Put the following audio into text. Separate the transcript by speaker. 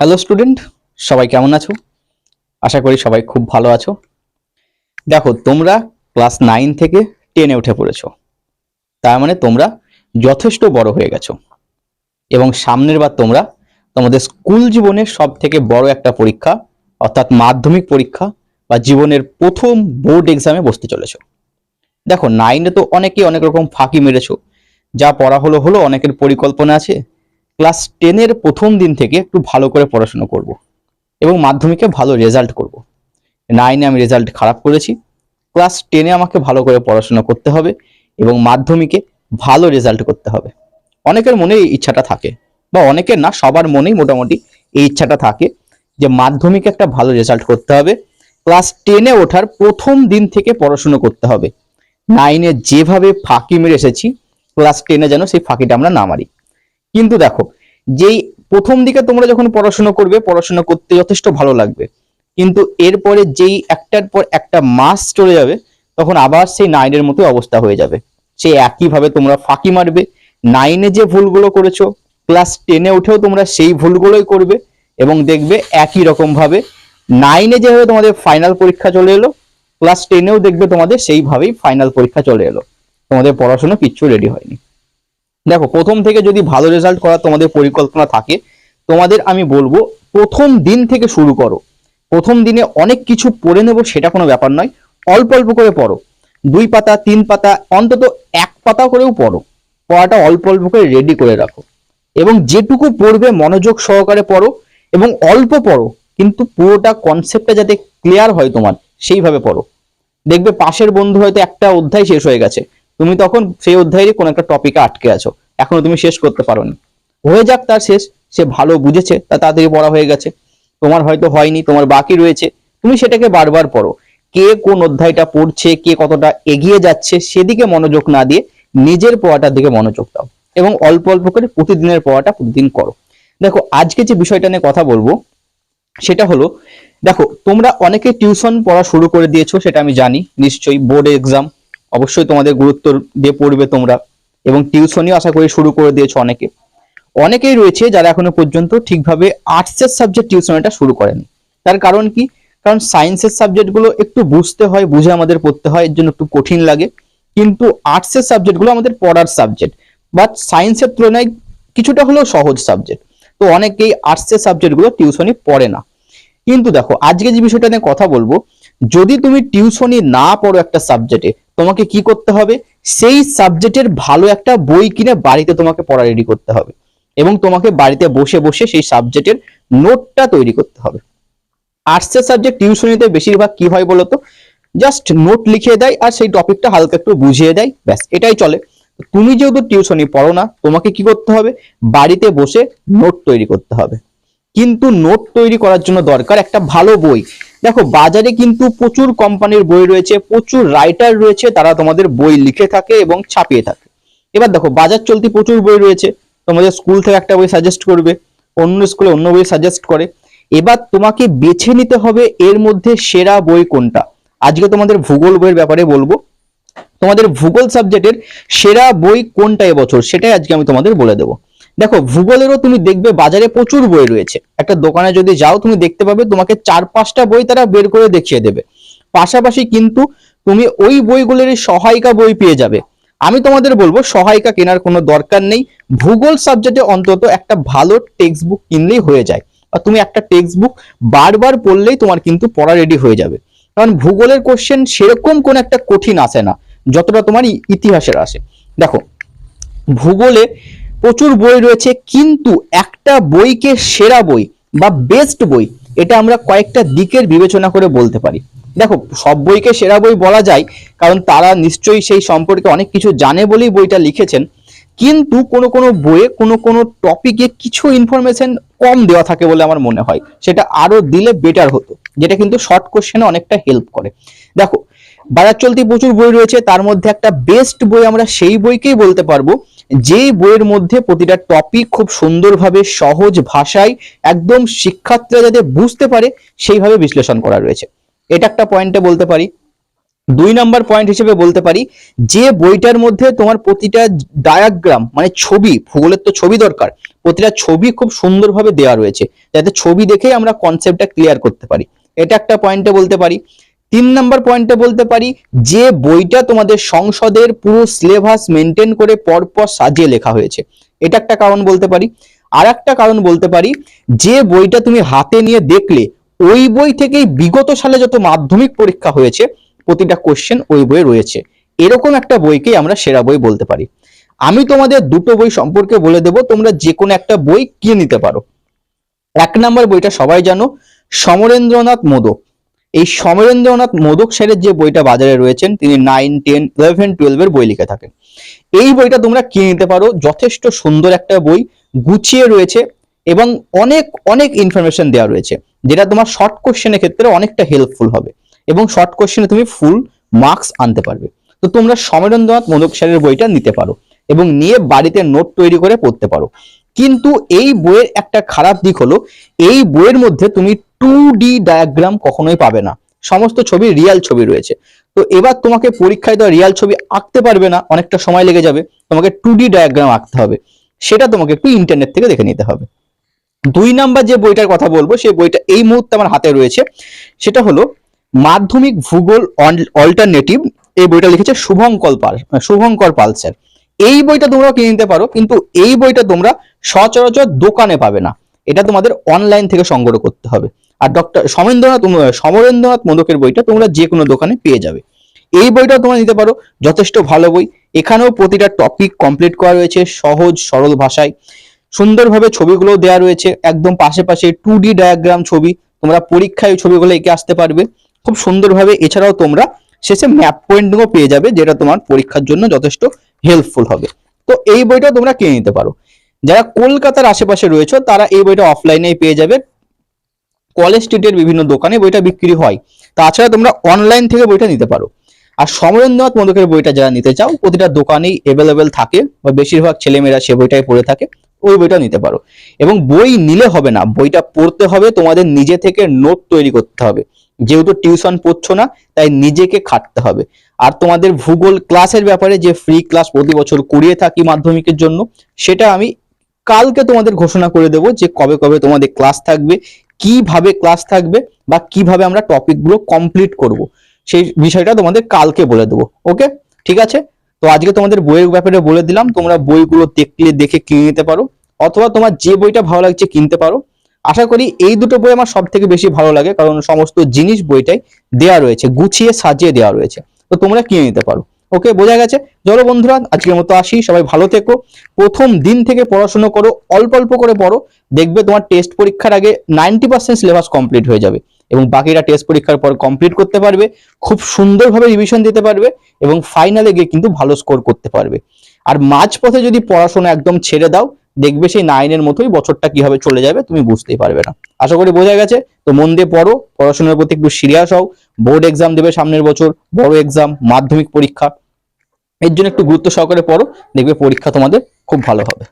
Speaker 1: Hello student সবাই কেমন আছো? আশা করি সবাই খুব ভালো আছো। দেখো, তোমরা ক্লাস নাইন থেকে টেনে উঠে পড়েছো। তার মানে তোমরা যথেষ্ট বড় হয়ে গেছো। এবং সামনের বার তোমরা তোমাদের স্কুল জীবনের সব থেকে বড় একটা পরীক্ষা, অর্থাৎ মাধ্যমিক পরীক্ষা বা জীবনের প্রথম বোর্ড এক্সামে বসতে চলেছো। দেখো নাইনে তো অনেকেই অনেক রকম ফাঁকি মেরেছো। যা পড়া হলো হলো, অনেকের পরিকল্পনা আছে। ক্লাস টেনের প্রথম দিন থেকে একটু ভালো করে পড়াশুনো করব এবং মাধ্যমিকে ভালো রেজাল্ট করব। নাইনে আমি রেজাল্ট খারাপ করেছি। ক্লাস টেনে আমাকে ভালো করে পড়াশোনা করতে হবে এবং মাধ্যমিকে ভালো রেজাল্ট করতে হবে। অনেকের মনে এই ইচ্ছাটা থাকে বা অনেকের না, সবার মনেই মোটামুটি এই ইচ্ছাটা থাকে যে মাধ্যমিকে একটা ভালো রেজাল্ট করতে হবে। ক্লাস টেনে ওঠার প্রথম দিন থেকে পড়াশুনো করতে হবে। নাইনে যেভাবে ফাঁকি মেরে এসেছি, ক্লাস টেনে যেন সেই ফাঁকিটা আমরা না মারি। কিন্তু দেখো, যেই প্রথম দিকে তোমরা যখন পড়াশোনা করবে, পড়াশোনা করতে যথেষ্ট ভালো লাগবে। কিন্তু এরপরে যেই একটার পর একটা মাস চলে যাবে, তখন আবার সেই নাইনের মতো অবস্থা হয়ে যাবে। সেই একইভাবে তোমরা ফাঁকি মারবে। নাইনে যে ভুলগুলো করেছ, ক্লাস টেনে উঠেও তোমরা সেই ভুলগুলোই করবে এবং দেখবে একই রকম ভাবে নাইনে যেভাবে তোমাদের ফাইনাল পরীক্ষা চলে এলো, ক্লাস টেনেও দেখবে তোমাদের সেইভাবেই ফাইনাল পরীক্ষা চলে এলো। তোমাদের পড়াশোনা কিচ্ছু রেডি হয়নি। দেখো, প্রথম থেকে যদি ভালো রেজাল্ট করার তোমাদের পরিকল্পনা থাকে, তোমাদের আমি বলব প্রথম দিন থেকে শুরু করো। প্রথম দিনে অনেক কিছু পড়ে নেব সেটা কোনো ব্যাপার নয়। অল্প অল্প করে পড়ো। দুই পাতা, তিন পাতা, অন্তত এক পাতা করেও পড়ো। পড়াটা অল্প অল্প করে রেডি করে রাখো। এবং যেটুকু পড়বে মনোযোগ সহকারে পড়ো এবং অল্প পড়ো, কিন্তু পুরোটা কনসেপ্টটা যাতে ক্লিয়ার হয় তোমার, সেইভাবে পড়ো। দেখবে পাশের বন্ধু হয়তো একটা অধ্যায় শেষ হয়ে গেছে। তুমি তখন সেই অধ্যায়েরই কোনো একটা টপিকে আটকে আছো। এখনও তুমি শেষ করতে পারোনি। হয়ে যাক তার শেষ। সে ভালো বুঝেছে, তা তাড়াতাড়ি পড়া হয়ে গেছে। তোমার হয়তো হয়নি, তোমার বাকি রয়েছে। তুমি সেটাকে বারবার পড়ো। কে কোন অধ্যায়টা পড়ছে, কে কতটা এগিয়ে যাচ্ছে, সেদিকে মনোযোগ না দিয়ে নিজের পড়াটার দিকে মনোযোগ দাও এবং অল্প অল্প করে প্রতিদিনের পড়াটা প্রতিদিন করো। দেখো, আজকে যে বিষয়টা নিয়ে কথা বলব, সেটা হলো, দেখো, তোমরা অনেকে টিউশন পড়া শুরু করে দিয়েছ, সেটা আমি জানি, নিশ্চয়ই বোর্ড এক্সাম অবশ্যই তোমাদের গুরুত্ব দিয়ে পড়বে তোমরা। এবং টিউশনই আশা করি শুরু করে দিয়েছ অনেকে। অনেকেই রয়েছে যারা এখনও পর্যন্ত ঠিকভাবে আর্টসের সাবজেক্ট টিউশনটা শুরু করেনি। তার কারণ কি? কারণ সায়েন্সের সাবজেক্টগুলো একটু বুঝতে হয়, বুঝে আমাদের পড়তে হয়, এর জন্য একটু কঠিন লাগে। কিন্তু আর্টসের সাবজেক্টগুলো আমাদের পড়ার সাবজেক্ট বাট সায়েন্সের তুলনায় কিছুটা হলেও সহজ সাবজেক্ট তো অনেকেই আর্টসের সাবজেক্টগুলো টিউশনই পড়ে না। কিন্তু দেখো, আজকে যে বিষয়টা নিয়ে কথা বলব যদি তুমি টিউশনই না পড়ো একটা সাবজেক্টে তোমাকে কি করতে হবে? সেই সাবজেক্টের ভালো একটা বই কিনে বাড়িতে তোমাকে পড়া রেডি করতে হবে। এবং তোমাকে বাড়িতে বসে বসে সেই সাবজেক্টের নোটটা তৈরি করতে হবে। আর্টসের সাবজেক্ট টিউশনিতে বেশিরভাগ কি হয় বলতো? জাস্ট নোট লিখিয়ে দেয় আর সেই টপিকটা হালকা একটু বুঝিয়ে দেয়, ব্যাস, এটাই চলে। তুমি যেহেতু টিউশনি পড়ো না, তোমাকে কি করতে হবে? বাড়িতে বসে নোট তৈরি করতে হবে। কিন্তু নোট তৈরি করার জন্য দরকার একটা ভালো বই। দেখো, বাজারে কিন্তু প্রচুর কোম্পানির বই রয়েছে, প্রচুর রাইটার রয়েছে, তারা তোমাদের বই লিখে থাকে এবং ছাপিয়ে থাকে। এবার দেখো, বাজার চলতি প্রচুর বই রয়েছে, তোমাদের স্কুল থেকে একটা বই সাজেস্ট করবে, অন্য স্কুলে অন্য বই সাজেস্ট করে। এবার তোমাকে বেছে নিতে হবে এর মধ্যে সেরা বই কোনটা? আজকে তোমাদের ভূগোল বইয়ের ব্যাপারে বলব। তোমাদের ভূগোল সাবজেক্টের সেরা বই কোনটা এবছর, সেটাই আজকে আমি তোমাদের বলে দেবো। দেখো, ভূগোলেরও তুমি দেখবে বাজারে প্রচুর বই রয়েছে। একটা দোকানে যদি যাও, তুমি দেখতে পাবে তোমাকে চার পাঁচটা বই তারা বের করে দেখিয়ে দেবে। পাশাপাশি কিন্তু তুমি ওই বইগুলোরই সহায়িকা বই পেয়ে যাবে। আমি তোমাদের বলব, সহায়িকা কেনার কোনো দরকার নেই। ভূগোল সাবজেক্টে অন্তত একটা ভালো টেক্সট বুক কিনলেই হয়ে যায়। আর তুমি একটা টেক্সট বুক বারবার পড়লেই তোমার কিন্তু পড়া রেডি হয়ে যাবে। কারণ ভূগোলের কোশ্চেন সেরকম কোন একটা কঠিন আসে না, যতটা তোমার ইতিহাসের আসে। দেখো, ভূগোলে প্রচুর বই রয়েছে, কিন্তু একটা বইকে সেরা বই বা বেস্ট বই, এটা আমরা কয়েকটা দিকের বিবেচনা করে বলতে পারি। দেখো, সব বইকে সেরা বই বলা যায়, কারণ তারা নিশ্চয়ই সেই সম্পর্কে অনেক কিছু জানে বলেই বইটা লিখেছেন, কিন্তু কোনো কোনো বইয়ে কোনো কোনো টপিকে কিছু ইনফরমেশন কম দেওয়া থাকে বলে আমার মনে হয়। সেটা আরও দিলে বেটার হতো, যেটা কিন্তু শর্ট কোশ্চেনে অনেকটা হেল্প করে। দেখো বাজার চলতি প্রচুর বই রয়েছে, তার মধ্যে একটা বেস্ট বই আমরা সেই বইকেই বলতে পারব যে বইয়ের মধ্যে প্রতিটা টপিক খুব সুন্দরভাবে সহজ ভাষায় একদম শিক্ষার্থীরা যাতে বুঝতে পারে, সেইভাবে বিশ্লেষণ করা রয়েছে। এটা একটা পয়েন্টে বলতে পারি। দুই নাম্বার পয়েন্ট হিসেবে বলতে পারি, যে বইটার মধ্যে তোমার প্রতিটা ডায়াগ্রাম মানে ছবি, ভূগোলের তো ছবি দরকার, প্রতিটা ছবি খুব সুন্দরভাবে দেওয়া রয়েছে। যাতে ছবি দেখেই আমরা কনসেপ্টটা ক্লিয়ার করতে পারি। এটা একটা পয়েন্টে বলতে পারি। তিন নাম্বার পয়েন্টে বলতে পারি, যে বইটা তোমাদের সংসদের পুরো সিলেবাস মেনটেন করে পরপর সাজিয়ে লেখা হয়েছে। এটা একটা কারণ বলতে পারি। আর একটা কারণ বলতে পারি, যে বইটা তুমি হাতে নিয়ে দেখলে, ওই বই থেকেই বিগত সালে যত মাধ্যমিক পরীক্ষা হয়েছে, প্রতিটা কোশ্চেন ওই বইয়ে রয়েছে। এরকম একটা বইকেই আমরা সেরা বই বলতে পারি। আমি তোমাদের দুটো বই সম্পর্কে বলে দেব, তোমরা যে কোনো একটা বই কিনে নিতে পারো। এক নাম্বার বইটা সবাই জানো, সমরেন্দ্রনাথ মোদক। এই সমরেন্দ্রনাথ মোদক স্যারের যে বইটা বাজারে রয়েছেন, তিনি নাইন টেন ইলেভেন টুয়েলভ এর বই লিখে থাকেন। এই বইটা তোমরা কিনে নিতে পারো, যথেষ্ট সুন্দর একটা বই, গুছিয়ে রয়েছে এবং অনেক অনেক ইনফরমেশন দেওয়া রয়েছে, যেটা তোমার শর্ট কোশ্চেনের ক্ষেত্রে অনেকটা হেল্পফুল হবে এবং শর্ট কোশ্চেনে তুমি ফুল মার্কস আনতে পারবে। তো তোমরা সমরেন্দ্রনাথ মোদক স্যারের বইটা নিতে পারো এবং নিয়ে বাড়িতে নোট তৈরি করে পড়তে পারো। কিন্তু এই বইয়ের একটা খারাপ দিক হলো, এই বইয়ের মধ্যে তুমি টু ডি ডায়াগ্রাম কখনোই পাবে না। সমস্ত ছবি রিয়াল ছবি রয়েছে। তো এবার তোমাকে পরীক্ষায় তো রিয়াল ছবি আঁকতে পারবে না, অনেকটা সময় লেগে যাবে। তোমাকে টু ডি ডায়াগ্রাম আঁকতে হবে। সেটা তোমাকে একটু ইন্টারনেট থেকে দেখে নিতে হবে। দুই নাম্বার যে বইটার কথা বলব সেই বইটা এই মুহূর্তে আমার হাতে রয়েছে। সেটা হলো মাধ্যমিক ভূগোল অল্টারনেটিভ এই বইটা লিখেছে শুভঙ্কর পাল শুভঙ্কর পাল স্যার। এই বইটা তোমরা কিনে নিতে পারো, কিন্তু এই বইটা তোমরা সচরাচর দোকানে পাবে না। এটা তোমাদের অনলাইন থেকে সংগ্রহ করতে হবে। আর ডক্টর সমেন্দ্রনাথ সমরেন্দ্রনাথ মোদকের বইটা তোমরা যে কোনো দোকানে পেয়ে যাবে। এই বইটা তোমরা নিতে পারো, যথেষ্ট ভালো বই। এখানেও প্রতিটা টপিক কমপ্লিট করা রয়েছে সহজ, সরল ভাষায়। সুন্দরভাবে ছবিগুলো দেওয়া রয়েছে, একদম পাশে পাশে টু ডি ডায়াগ্রাম ছবি। তোমরা পরীক্ষায় ছবিগুলো এঁকে আসতে পারবে। খুব সুন্দরভাবে এছাড়াও তোমরা শেষে ম্যাপ পয়েন্টও পেয়ে যাবে, যেটা তোমার পরীক্ষার জন্য যথেষ্ট হেল্পফুল হবে। তো এই বইটা তোমরা কিনে নিতে পারো। যারা কলকাতার আশেপাশে রয়েছে, তারা এই বইটা অফলাইনেই পেয়ে যাবে। কলেজ স্ট্রিটের বিভিন্ন দোকানে বইটা বিক্রি হয়। তাছাড়া তোমরা অনলাইন থেকে বইটা নিতে পারো। আর সমরেন্দ্রনাথ মোদকের বইটা যারা নিতে চাও, প্রতিটা দোকানেই অ্যাভেলেবেল থাকে বা বেশিরভাগ ছেলেমেয়েরা সে বইটাই পড়ে থাকে, ওই বইটা নিতে পারো। এবং বই নিলে হবে না, বইটা পড়তে হবে, তোমাদের নিজে থেকে নোট তৈরি করতে হবে। যেহেতু টিউশন পড়ছো না, তাই নিজেকে খাটতে হবে। আর তোমাদের ভূগোল ক্লাসের ব্যাপারে যে ফ্রি ক্লাস প্রতি বছর করিয়ে থাকি মাধ্যমিকের জন্য, সেটা আমি কালকে তোমাদের ঘোষণা করে দেবো যে কবে কবে তোমাদের ক্লাস থাকবে কীভাবে ক্লাস থাকবে বা কীভাবে আমরা টপিকগুলো কমপ্লিট করব? সেই বিষয়টা তোমাদের কালকে বলে দেবো ওকে ঠিক আছে? তো আজকে তোমাদের বইয়ের ব্যাপারে বলে দিলাম, তোমরা বইগুলো দেখলে দেখে কিনে নিতে পারো, অথবা তোমার যে বইটা ভালো লাগছে কিনতে পারো। আশা করি এই দুটো বই আমার সব থেকে বেশি ভালো লাগে, কারণ সমস্ত জিনিস বইটাই দেয়া রয়েছে, গুছিয়ে সাজিয়ে দেওয়া রয়েছে। তো তোমরা কিনে নিতে পারো। ওকে, বোঝা গেছে? চলো বন্ধুরা, আজকের মতো আসি। সবাই ভালো থেকো। প্রথম দিন থেকে পড়াশোনা করো, অল্প অল্প করে পড়ো। দেখবে তোমার টেস্ট পরীক্ষার আগে নাইনটি পার্সেন্ট সিলেবাস কমপ্লিট হয়ে যাবে এবং বাকিটা টেস্ট পরীক্ষার পর কমপ্লিট করতে পারবে, খুব সুন্দরভাবে রিভিশন দিতে পারবে এবং ফাইনালে গিয়ে কিন্তু ভালো স্কোর করতে পারবে। আর মাঝপথে যদি পড়াশোনা একদম ছেড়ে দাও দেখবে সেই নাইনের মতোই বছরটা কীভাবে চলে যাবে তুমি বুঝতেই পারবে না। আশা করি বোঝা গেছে। তো মন দিয়ে পড়ো, পড়াশোনার প্রতি একটু সিরিয়াস হও। বোর্ড এক্সাম দেবে সামনের বছর, বড় এক্সাম মাধ্যমিক পরীক্ষা। এর জন্য একটু গুরুত্ব সহকারে পড়ো, দেখবে পরীক্ষা তোমাদের খুব ভালো হবে।